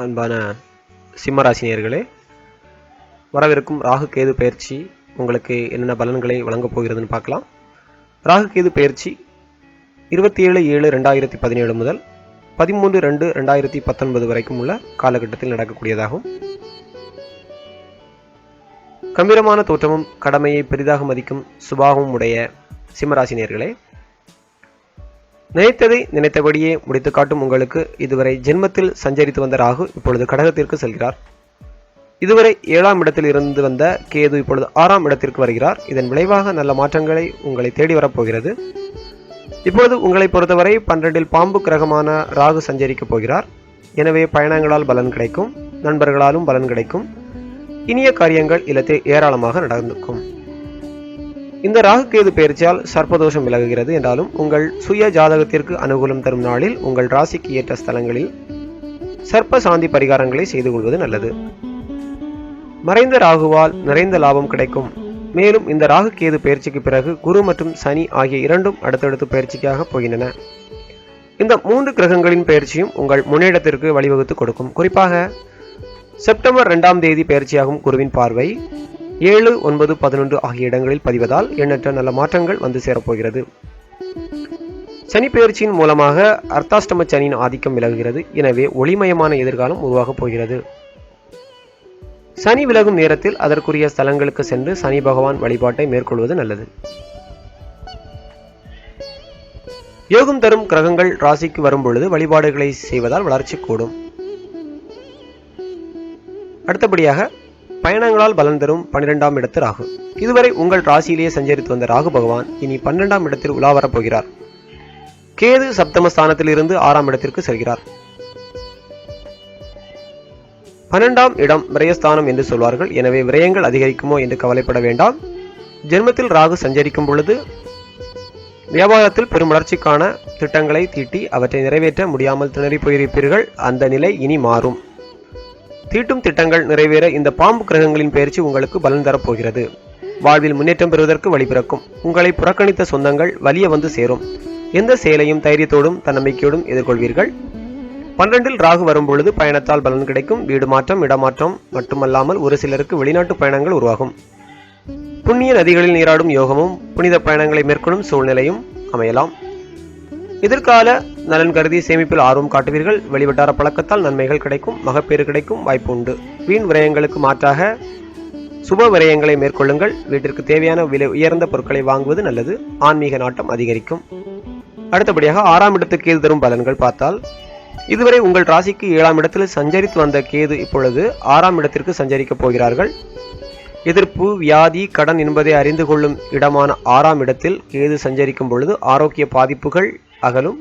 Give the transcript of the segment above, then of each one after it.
அன்பான சிம்மராசினியர்களே வரவிருக்கும் ராகு கேது பயிற்சி உங்களுக்கு என்னென்ன பலன்களை வழங்கப் போகிறதுன்னு பார்க்கலாம். ராகு கேது பயிற்சி இருபத்தி ஏழு ஏழு ரெண்டாயிரத்தி பதினேழு முதல் பதிமூன்று ரெண்டு ரெண்டாயிரத்தி பத்தொன்பது வரைக்கும் உள்ள காலகட்டத்தில் நடக்கக்கூடியதாகும். கம்பீரமான தோற்றமும் கடமையை பெரிதாக மதிக்கும் சுபாவமும் உடைய சிம்மராசினியர்களே நினைத்ததை நினைத்தபடியே முடித்து காட்டும் உங்களுக்கு இதுவரை ஜென்மத்தில் சஞ்சரித்து வந்த ராகு இப்பொழுது கடகத்திற்கு செல்கிறார். இதுவரை ஏழாம் இடத்தில் இருந்து வந்த கேது இப்பொழுது ஆறாம் இடத்திற்கு வருகிறார். இதன் விளைவாக நல்ல மாற்றங்களை உங்களை தேடி வரப்போகிறது. இப்பொழுது உங்களை பொறுத்தவரை பன்னிரண்டில் பாம்பு கிரகமான ராகு சஞ்சரிக்கப் போகிறார். எனவே பயணங்களால் பலன் கிடைக்கும் நண்பர்களாலும் பலன் கிடைக்கும். இனிய காரியங்கள் இல்லத்தில் ஏராளமாக நடந்துக்கும் இந்த ராகு கேது பயிற்சியால் சர்ப்பதோஷம் விலகுகிறது என்றாலும் உங்கள் சுய ஜாதகத்திற்கு அனுகூலம் தரும் நாளில் உங்கள் ராசிக்கு ஏற்ற ஸ்தலங்களில் சர்ப்ப சாந்தி பரிகாரங்களை செய்து கொள்வது நல்லது. மறைந்த ராகுவால் நிறைந்த லாபம் கிடைக்கும். மேலும் இந்த ராகு கேது பயிற்சிக்கு பிறகு குரு மற்றும் சனி ஆகிய இரண்டும் அடுத்தடுத்து பயிற்சிக்காக போகின்றன. இந்த மூன்று கிரகங்களின் பயிற்சியும் உங்கள் முன்னேற்றத்திற்கு வழிவகுத்து கொடுக்கும். குறிப்பாக செப்டம்பர் இரண்டாம் தேதி பயிற்சியாகும் குருவின் பார்வை. ஏழு ஒன்பது பதினொன்று ஆகிய இடங்களில் பதிவதால் எண்ணற்ற நல்ல மாற்றங்கள் வந்து சேரப்போகிறது. சனி பெயர்ச்சியின் மூலமாக அர்த்தாஷ்டம சனியின் ஆதிக்கம் விலகுகிறது. எனவே ஒளிமயமான எதிர்காலம் உருவாகப் போகிறது. சனி விலகும் நேரத்தில் அதற்குரிய ஸ்தலங்களுக்கு சென்று சனி பகவான் வழிபாட்டை மேற்கொள்வது நல்லது. யோகம் தரும் கிரகங்கள் ராசிக்கு வரும்பொழுது வழிபாடுகளை செய்வதால் வளர்ச்சி கூடும். அடுத்தபடியாக பயணங்களால் பலன் தரும் பன்னிரெண்டாம் இடத்து ராகு. இதுவரை உங்கள் ராசியிலேயே சஞ்சரித்து வந்த ராகு பகவான் இனி பன்னிரெண்டாம் இடத்தில் உலாவரப் போகிறார். கேது சப்தமஸ்தானத்தில் இருந்து ஆறாம் இடத்திற்கு செல்கிறார். பன்னெண்டாம் இடம் விரயஸ்தானம் என்று சொல்வார்கள். எனவே விரயங்கள் அதிகரிக்குமோ என்று கவலைப்பட வேண்டாம். ஜென்மத்தில் ராகு சஞ்சரிக்கும் பொழுது வியாபாரத்தில் பெரும் வளர்ச்சிக்கான திட்டங்களை தீட்டி அவற்றை நிறைவேற்ற முடியாமல் திணறி போயிருப்பீர்கள். அந்த நிலை இனி மாறும். தீட்டும் திட்டங்கள் நிறைவேற இந்த பாம்பு கிரகங்களின் பயிற்சி உங்களுக்கு பலன் தரப்போகிறது. வாழ்வில் முன்னேற்றம் பெறுவதற்கு வழிபிறக்கும் உங்களை புறக்கணித்த சொந்தங்கள் வலிய வந்து சேரும். எந்த செயலையும் தைரியத்தோடும் தன்னம்பிக்கையோடும் எதிர்கொள்வீர்கள். பன்னிரண்டில் ராகு வரும்பொழுது பயணத்தால் பலன் கிடைக்கும். வீடு மாற்றம் இடமாற்றம் மட்டுமல்லாமல் ஒரு சிலருக்கு வெளிநாட்டு பயணங்கள் உருவாகும். புண்ணிய நதிகளில் நீராடும் யோகமும் புனித பயணங்களை மேற்கொள்ளும் சூழ்நிலையும் அமையலாம். எதிர்கால நலன் கருதி சேமிப்பில் ஆர்வம் காட்டுவீர்கள். வெளிவட்டார பழக்கத்தால் நன்மைகள் கிடைக்கும் மகப்பேறு கிடைக்கும் வாய்ப்பு உண்டு வீண் விரயங்களுக்கு மாற்றாக சுப விரயங்களை மேற்கொள்ளுங்கள். வீட்டிற்கு தேவையான விலை உயர்ந்த பொருட்களை வாங்குவது நல்லது. ஆன்மீக நாட்டம் அதிகரிக்கும். அடுத்தபடியாக ஆறாம் இடத்துக்கு கேது தரும் பலன்கள் பார்த்தால் இதுவரை உங்கள் ராசிக்கு ஏழாம் இடத்தில் சஞ்சரித்து வந்த கேது இப்பொழுது ஆறாம் இடத்திற்கு சஞ்சரிக்கப் போகிறார்கள். எதிர்ப்பு வியாதி கடன் என்பதை அறிந்து கொள்ளும் இடமான ஆறாம் இடத்தில் கேது சஞ்சரிக்கும் பொழுது ஆரோக்கிய பாதிப்புகள் அகலும்.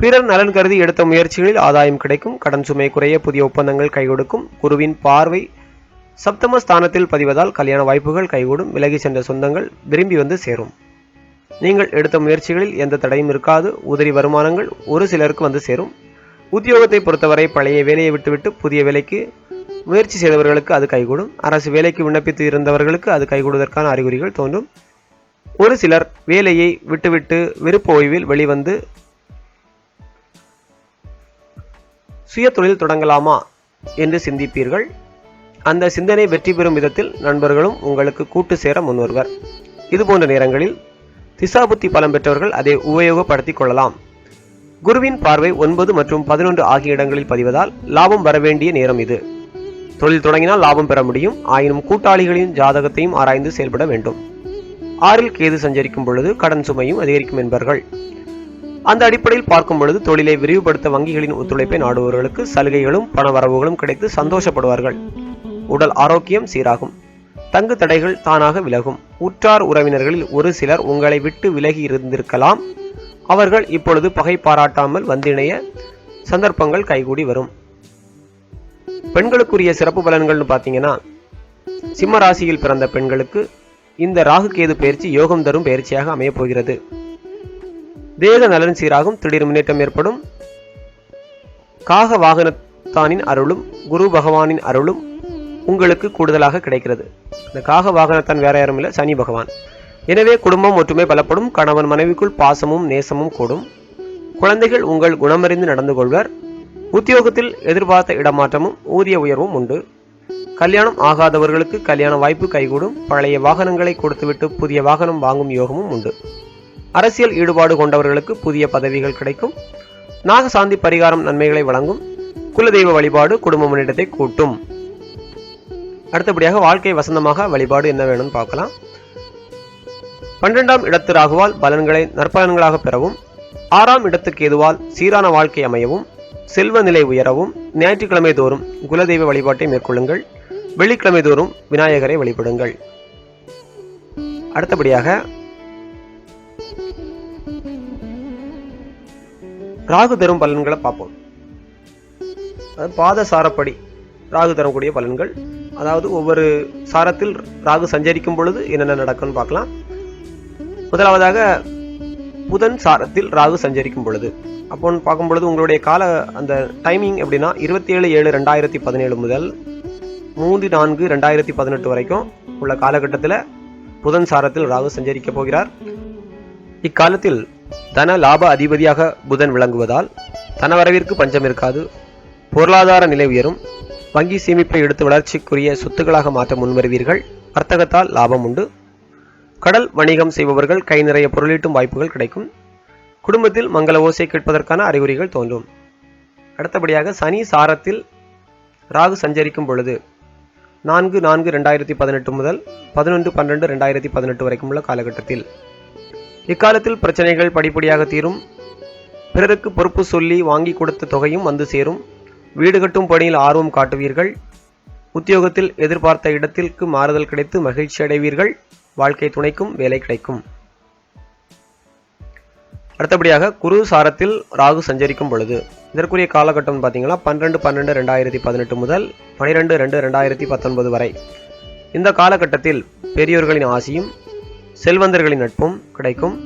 பிறர் நலன் கருதி எடுத்த முயற்சிகளில் ஆதாயம் கிடைக்கும். கடன் சுமை குறைய புதிய ஒப்பந்தங்கள் கைகொடுக்கும். குருவின் பார்வை சப்தம ஸ்தானத்தில் பதிவதால் கல்யாண வாய்ப்புகள் கைகூடும். விலகி சென்ற சொந்தங்கள் விரும்பி வந்து சேரும். நீங்கள் எடுத்த முயற்சிகளில் எந்த தடையும் இருக்காது. உதிரி வருமானங்கள் ஒரு சிலருக்கு வந்து சேரும். உத்தியோகத்தை பொறுத்தவரை பழைய வேலையை விட்டுவிட்டு புதிய வேலைக்கு முயற்சி செய்தவர்களுக்கு அது கைகூடும். அரசு வேலைக்கு விண்ணப்பித்து இருந்தவர்களுக்கு அது கைகூடுவதற்கான அறிகுறிகள் தோன்றும். ஒரு சிலர் வேலையை விட்டுவிட்டு விருப்ப ஓய்வில் வெளிவந்து சுய தொழில் தொடங்கலாமா என்று சிந்திப்பீர்கள். அந்த சிந்தனை வெற்றி பெறும் விதத்தில் நண்பர்களும் உங்களுக்கு கூட்டு சேர முன்வருவர். இதுபோன்ற நேரங்களில் திசாபுத்தி பலம் பெற்றவர்கள் அதை உபயோகப்படுத்திக் கொள்ளலாம். குருவின் பார்வை ஒன்பது மற்றும் பதினொன்று ஆகிய இடங்களில் பதிவதால் லாபம் வரவேண்டிய நேரம் இது. தொழில் தொடங்கினால் லாபம் பெற முடியும். ஆயினும் கூட்டாளிகளின் ஜாதகத்தையும் ஆராய்ந்து செயல்பட வேண்டும். ஆறில் கேது சஞ்சரிக்கும் பொழுது கடன் சுமையும் அதிகரிக்கும் என்பார்கள். அந்த அடிப்படையில் பார்க்கும் பொழுது தொழிலை விரிவுபடுத்த வங்கிகளின் ஒத்துழைப்பை நாடுபவர்களுக்கு சலுகைகளும் பண வரவுகளும் கிடைத்து சந்தோஷப்படுவார்கள். உடல் ஆரோக்கியம் சீராகும். தங்கு தடைகள் தானாக விலகும். உற்றார் உறவினர்களில் ஒரு சிலர் உங்களை விட்டு விலகி இருந்திருக்கலாம். அவர்கள் இப்பொழுது பகை பாராட்டாமல் வந்திணைய சந்தர்ப்பங்கள் கைகூடி வரும். பெண்களுக்குரிய சிறப்பு பலன்கள்னு பார்த்தீங்கன்னா சிம்ம ராசியில் பிறந்த பெண்களுக்கு இந்த ராகு கேது பயிற்சி யோகம் தரும் பயிற்சியாக அமையப் போகிறது. தேக நலன் சீராகும் திடீர் முன்னேற்றம் ஏற்படும். காக வாகனத்தானின் அருளும் குரு பகவானின் அருளும் உங்களுக்கு கூடுதலாக கிடைக்கிறது. இந்த காக வாகனத்தான் வேற யாரும் இல்லை சனி பகவான். எனவே குடும்பம் ஒற்றுமை பலப்படும் கணவன் மனைவிக்குள் பாசமும் நேசமும் கூடும். குழந்தைகள் உங்கள் குணமறிந்து நடந்து கொள்வர். உத்தியோகத்தில் எதிர்பார்த்த இடமாற்றமும் ஊதிய உயர்வும் உண்டு. கல்யாணம் ஆகாதவர்களுக்கு கல்யாண வாய்ப்பு கைகூடும். பழைய வாகனங்களை கொடுத்துவிட்டு புதிய வாகனம் வாங்கும் யோகமும் உண்டு. அரசியல் ஈடுபாடு கொண்டவர்களுக்கு புதிய பதவிகள் கிடைக்கும். நாகசாந்தி பரிகாரம் நன்மைகளை வழங்கும். குலதெய்வ வழிபாடு குடும்ப முன்னேற்றத்தை கூட்டும். அடுத்தபடியாக வாழ்க்கை வசந்தமாக வழிபாடு என்ன வேணும்னு பார்க்கலாம். பன்னிரெண்டாம் இடத்து ராகுவால் பலன்களை நற்பலன்களாக பெறவும். ஆறாம் இடத்துக்கு எதுவால் சீரான வாழ்க்கை அமையவும். செல்வ நிலை உயரவும். ஞாயிற்றுக்கிழமை தோறும் குலதெய்வ வழிபாட்டை மேற்கொள்ளுங்கள். வெள்ளிக்கிழமை தோறும் விநாயகரை வழிபடுங்கள். அடுத்தபடியாக ராகு தரும் பலன்களை பார்ப்போம். அது பாத சாரப்படி ராகு தரக்கூடிய பலன்கள் அதாவது ஒவ்வொரு சாரத்தில் ராகு சஞ்சரிக்கும் பொழுது என்னென்ன நடக்கும்னு பார்க்கலாம். முதலாவதாக புதன் சாரத்தில் ராகு சஞ்சரிக்கும் பொழுது. அப்போன்னு பார்க்கும் பொழுது உங்களுடைய கால அந்த டைமிங் எப்படின்னா இருபத்தி ஏழு ஏழு ரெண்டாயிரத்தி பதினேழு முதல் மூன்று நான்கு ரெண்டாயிரத்தி பதினெட்டு வரைக்கும் உள்ள காலகட்டத்தில் புதன் சாரத்தில் ராகு சஞ்சரிக்க போகிறார். இக்காலத்தில் தன லாப அதிபதியாக புதன் விளங்குவதால் தனவரவிற்கு பஞ்சம் இருக்காது. பொருளாதார நிலை உயரும். வங்கி சேமிப்பை எடுத்து வளர்ச்சிக்குரிய சொத்துக்களாக மாற்ற முன்வருவீர்கள். வர்த்தகத்தால் லாபம் உண்டு. கடல் வணிகம் செய்பவர்கள் கை நிறைய பொருளீட்டும் வாய்ப்புகள் கிடைக்கும். குடும்பத்தில் மங்கள ஓசை கேட்பதற்கான அறிகுறிகள் தோன்றும். அடுத்தபடியாக சனி சாரத்தில் ராகு சஞ்சரிக்கும் பொழுது நான்கு நான்கு ரெண்டாயிரத்தி பதினெட்டு முதல் பதினொன்று பன்னெண்டு ரெண்டாயிரத்தி பதினெட்டு வரைக்கும் உள்ள காலகட்டத்தில் இக்காலத்தில் பிரச்சனைகள் படிப்படியாக தீரும். பிறருக்கு பொறுப்பு சொல்லி வாங்கி கொடுத்த தொகையும் வந்து சேரும். வீடு கட்டும் பணியில் ஆர்வம் காட்டுவீர்கள். உத்தியோகத்தில் எதிர்பார்த்த இடத்திற்கு மாறுதல் கிடைத்து மகிழ்ச்சி அடைவீர்கள். வாழ்க்கை துணைக்கும் வேலை கிடைக்கும். அடுத்தபடியாக குரு சாரத்தில் ராகு சஞ்சரிக்கும் பொழுது. இதற்குரிய காலகட்டம் பார்த்தீங்கன்னா பன்னிரெண்டு பன்னெண்டு ரெண்டாயிரத்தி பதினெட்டு முதல் பனிரெண்டு ரெண்டு ரெண்டாயிரத்தி பத்தொன்பது வரை. இந்த காலகட்டத்தில் பெரியோர்களின் ஆசியும் செல்வந்தர்களின் நட்பும் கிடைக்கும்.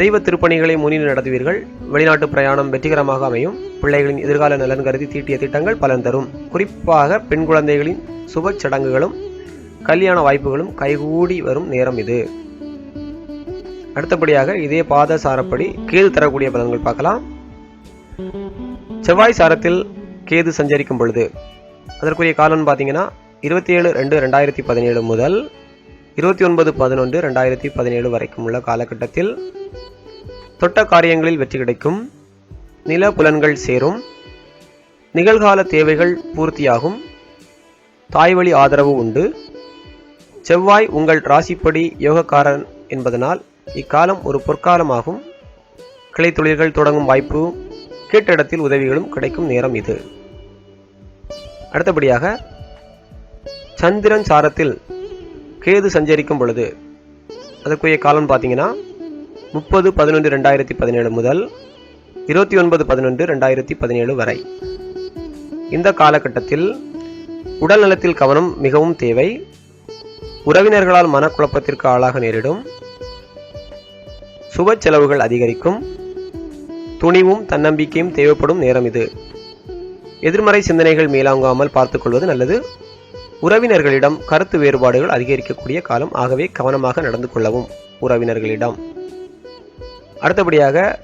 தெய்வ திருப்பணிகளை முன்னின்று நடத்துவீர்கள். வெளிநாட்டு பிரயாணம் வெற்றிகரமாக அமையும். பிள்ளைகளின் எதிர்கால நலன் கருதி தீட்டிய திட்டங்கள் பலன் தரும். குறிப்பாக பெண் குழந்தைகளின் சுப சடங்குகளும் கல்யாண வாய்ப்புகளும் கைகூடி வரும் நேரம் இது. அடுத்தபடியாக இதே பாத சாரப்படி கேது தரக்கூடிய பலன்கள் பார்க்கலாம். செவ்வாய் சாரத்தில் கேது சஞ்சரிக்கும் பொழுது அதற்குரிய காலம் பார்த்தீங்கன்னா இருபத்தி ஏழு ரெண்டு ரெண்டாயிரத்தி பதினேழு முதல் இருபத்தி ஒன்பது பதினொன்று ரெண்டாயிரத்தி பதினேழு வரைக்கும் உள்ள காலகட்டத்தில் தொட்ட காரியங்களில் வெற்றி கிடைக்கும். நில புலன்கள் சேரும். நிகழ்கால தேவைகள் பூர்த்தியாகும். தாய்வழி ஆதரவு உண்டு. செவ்வாய் உங்கள் ராசிப்படி யோகக்காரன் என்பதனால் இக்காலம் ஒரு பொற்காலமாகும். கிளை தொழில்கள் தொடங்கும் வாய்ப்பு கேட்டிடத்தில் உதவிகளும் கிடைக்கும் நேரம் இது. அடுத்தபடியாக சந்திரன் சாரத்தில் கேது சஞ்சரிக்கும் பொழுது அதற்குரிய காலம் பார்த்தீங்கன்னா முப்பது பதினொன்று ரெண்டாயிரத்தி பதினேழு முதல் இருபத்தி ஒன்பது பதினொன்று ரெண்டாயிரத்தி பதினேழு வரை. இந்த காலகட்டத்தில் உடல் நலத்தில் கவனம் மிகவும் தேவை. உறவினர்களால் மனக்குழப்பத்திற்கு ஆளாக நேரிடும். சுப செலவுகள் அதிகரிக்கும். துணிவும் தன்னம்பிக்கையும் தேவைப்படும் நேரம் இது. எதிர்மறை சிந்தனைகள் மேலாங்காமல் பார்த்துக்கொள்வது நல்லது. உறவினர்களிடம் கருத்து வேறுபாடுகள் அதிகரிக்கக்கூடிய காலம் ஆகவே கவனமாக நடந்து கொள்ளவும் உறவினர்களிடம். அடுத்தபடியாக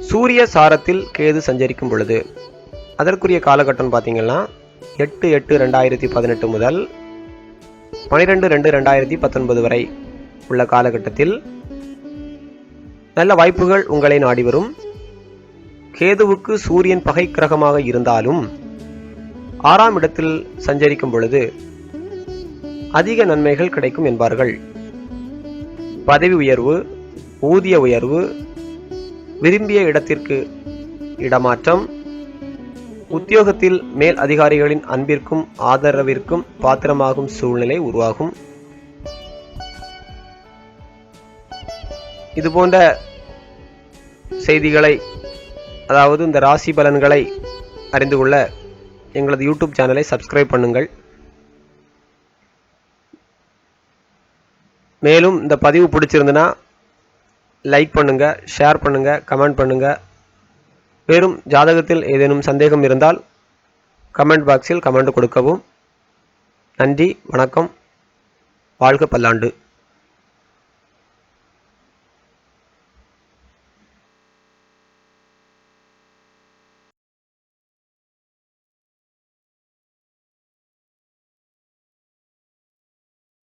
சூரிய சாரத்தில் கேது சஞ்சரிக்கும் பொழுது அதற்குரிய காலகட்டம் பார்த்தீங்கன்னா எட்டு எட்டு ரெண்டாயிரத்தி பதினெட்டு முதல் பனிரெண்டு ரெண்டு ரெண்டாயிரத்தி பத்தொன்பது வரை உள்ள காலகட்டத்தில் நல்ல வாய்ப்புகள் உங்களை நாடி வரும். கேதுவுக்கு சூரியன் பகை கிரகமாக இருந்தாலும் ஆறாம் இடத்தில் சஞ்சரிக்கும் பொழுது அதிக நன்மைகள் கிடைக்கும் என்பார்கள். பதவி உயர்வு ஊதிய உயர்வு விரும்பிய இடத்திற்கு இடமாற்றம் உத்தியோகத்தில் மேல் அதிகாரிகளின் அன்பிற்கும் ஆதரவிற்கும் பாத்திரமாகும் சூழ்நிலை உருவாகும். இது போன்ற செய்திகளை அதாவது இந்த ராசி பலன்களை அறிந்து கொள்ள எங்களது யூடியூப் சேனலை சப்ஸ்கிரைப் பண்ணுங்கள். மேலும் இந்த பதிவு பிடிச்சிருந்துன்னா லைக் பண்ணுங்க ஷேர் பண்ணுங்க கமெண்ட் பண்ணுங்க. மேலும் ஜாதகத்தில் ஏதேனும் சந்தேகம் இருந்தால் கமெண்ட் பாக்ஸில் கமெண்ட் கொடுக்கவும். நன்றி வணக்கம். வாழ்க பல்லாண்டு.